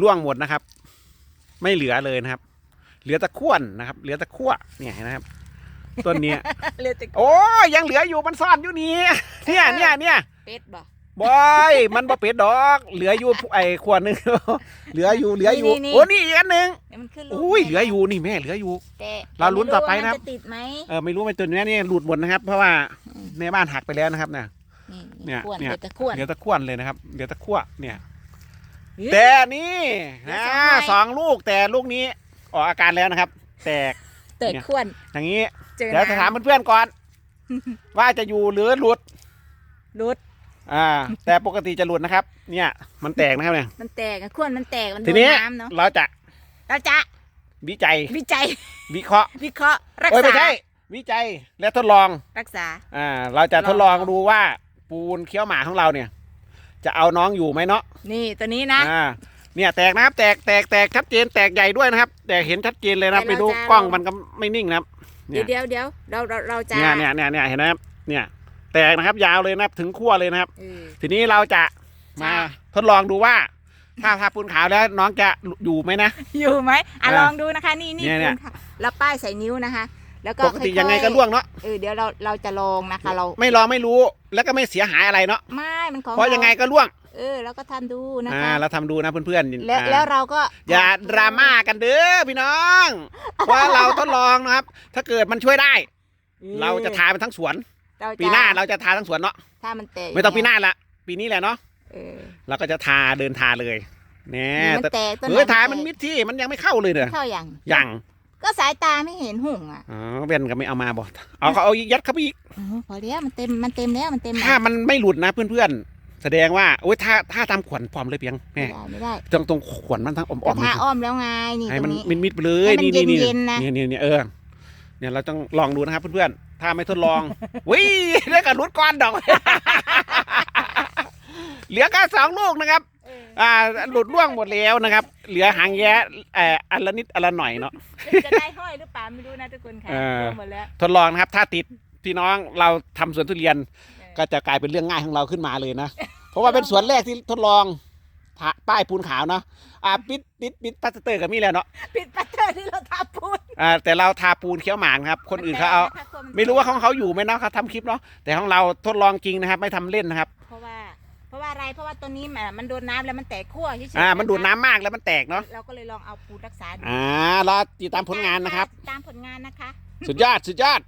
ร่วงหมดนะครับ ไม่เหลือเลยนะครับ เหลือแตะข่วนนะครับ เหลือแตะขั้วเนี่ยเห็นไหมครับต้นเนี้ยเลือดจะโอ้ยยังเหลืออยู่มันซ่อนอยู่นี่เนี่ยเนี่ยเนี่ยเป็ดบ่บอยมันบ่เป็ดดอก เหลืออยู่ไอ้ขวดหนึงเหลืออยู่เหลืออยู่โอ้นี่อีกอันหนึ่งเดี๋ยวมันขึ้นลูกอุ้ยเหลืออยู่นี่แม่เหลืออยู่แต่เราลุ้นต่อไปนะครับม่ว่ามัจะติดไหมเออไม่รู้เป็นตัวนี้นี่หลุดหมดนะครับ เพราะว่าอืมในบ้านหักไปแล้วนะครับเนี่ยนี่เนี่ยขวนเนี่ยเดี๋ยวจะขวนเหลือแตะข่วนเลยนะครับเหลือแตะขั้วเนี่ยเฮ้ย แต่นี่เหลือนะสองใบสองลูกแต่ลูกนี้ออกอาการแล้วนะครับ แตกแต่เนี่ยขวนอย่างนี้เจอเดี๋ยวจะถามน้ำเพื่อนๆก่อน ว่าจะอยู่หรือหลุดรุดอ่า แต่ปกติจะหลุดนะครับ เนี่ย มันแตกนะครับเนี่ยมันแตกอะขวนมันแตกมันโดทีนนี้น้ำเนาะเราจะเราจะวิจัยวิจัย วิเคราะห์ วิเคราะห์รักโอ้ยไม่ษาใช่วิจัยและทดลองรักษา อ่า เราจะทดลองลองดูว่าปูนเคี้ยวหมาของเราเนี่ย จะเอาน้องอยู่ไหมเนาะนี่ตัวนี้นะ อ่าเนี่ยแตกนะครับแตกแตกแตกชัดเจนแตกใหญ่ด้วยนะครับ แตกเห็นชัดเจนเลยนะครับแต่ไปเราดูจะ กล้องลองมันก็ไม่นิ่งนะครับ เนี่เดี๋ยย วเดี๋ยวเดี๋ยวเราเราเราจะเนี่ยเนี่ยเนี่ยเนี่ยเห็นไหมครับเนี่ยแตกนะครับยาวเลยนะครับถึงขั้วเลยนะครับ เออ ทีนี้เราจะมา จ้ทดลองดูว่า ถ้าทาปูนขาวแล้วน้องจะอยู่ไหมนะ อยู่ไหมอะอะลองดูนะคะ นี่นี่เนี่ยเนี่ย คุณค่ะแล้วป้ายใส่นิ้วนะคะ แล้วก็ปกติค่อๆยังไงก็ล่วงเนาะเออเดี๋ยวเราเราจะลองนะคะ เราไม่ลองไม่รู้แล้วก็ไม่เสียหายอะไรเนาะไม่มันของเพราะยังไงก็ล่วง เออแล้วก็ทำดูนะอ่าคะเราทำดูนะเพื่อนๆแล้วอ่าแล้วเราก็อย่าดราม่ากันเด้อพี่น้องว่าเราทดลองนะครับ ถ้าเกิดมันช่วยได้เราจะทามันทั้งสวน เรจะปีหน้าเราจะทาทั้งสวนเนาะถ้ามันแตกไม่ต้องปีหน้าละปีนี้แหละเนาะเออเราก็จะทาเดินทาเลยแน่นี่มันแต่แตกต้นเฮ้ยไทามันมิดที่มันยังไม่เข้าเลยเนี่ยเข้าอย่างยัง ก็สายตาไม่เห็นหุ่งอะอ๋อเบนก็ไม่เอามาบอกเอาเขาเอายัดเข้าไปอีกอ๋อพอแล้วมันเต็มมันเต็มแล้วมันเต็มถ้ามันไม่หลุดนะเพื่อนๆแสดงว่าโอ้ยถ้าถ้าทำขวัญพร้อมเลยเพียงไม่แม่ได้ไม่ได้ตรงตรงขวัญมันทั้งอ่แต่อมๆเลทายอ้อมแล้วไงนี่ให้ตรมันงนี้มิดมิดๆไปเลยให้มันนี่นี่นี่เย็นๆนะนี่นี่นี่เออเนี่ยเราต้องลองดูนะครับเพื่อนๆถ้าไม่ทดลองวิได้กับรุดก้อนดอกเหลือแค่สองลูกนะครับเอออ่าหลุดร่วงหมดแล้วนะครับ เหลือหางแย้เอ่ออันละนิดอันละหน่อยเนาะ จะได้ห้อยหรือเปล่าไม่รู้นะทุกคนค่ะเออรวมหมดแล้วทดลองนะครับ ถ้าติดพี่น้องเราทำสวนทุเรียนเออก็จะกลายเป็นเรื่องง่ายของเราขึ้นมาเลยนะ เพราะว่าเป็นสวนแรกที่ทดลองทาป้ายปูนขาวเนาะอ่าปิดปิดปิดพลาสเตอร์กับมีแล้วเนาะปิดปัตเตอร์ที่เราทำพูดอ่าแต่เราทาปูนเคี้ยวหมากนะครับ คนอื่นเขาเอามัแตกะคะควไม่รู้ว่าของเขาอยู่ไหมเนาะเขาทำคลิปเนาะแต่ของเราทดลองจริงนะครับ ไม่ทำเล่นนะครับ เพราะว่า เพราะว่าอะไรเพราะว่าตัวนี้มันมันโดนน้ำแล้วมันแตกขั้วเฉยๆอ่า มันดูดะคะน้ำมากแล้วมันแตกเนาะเราก็เลยลองเอาปูนรักษาดูอ่ารอติดตามผลงานนะครับ ตามผลงานนะคะ สุดยอด สุดยอด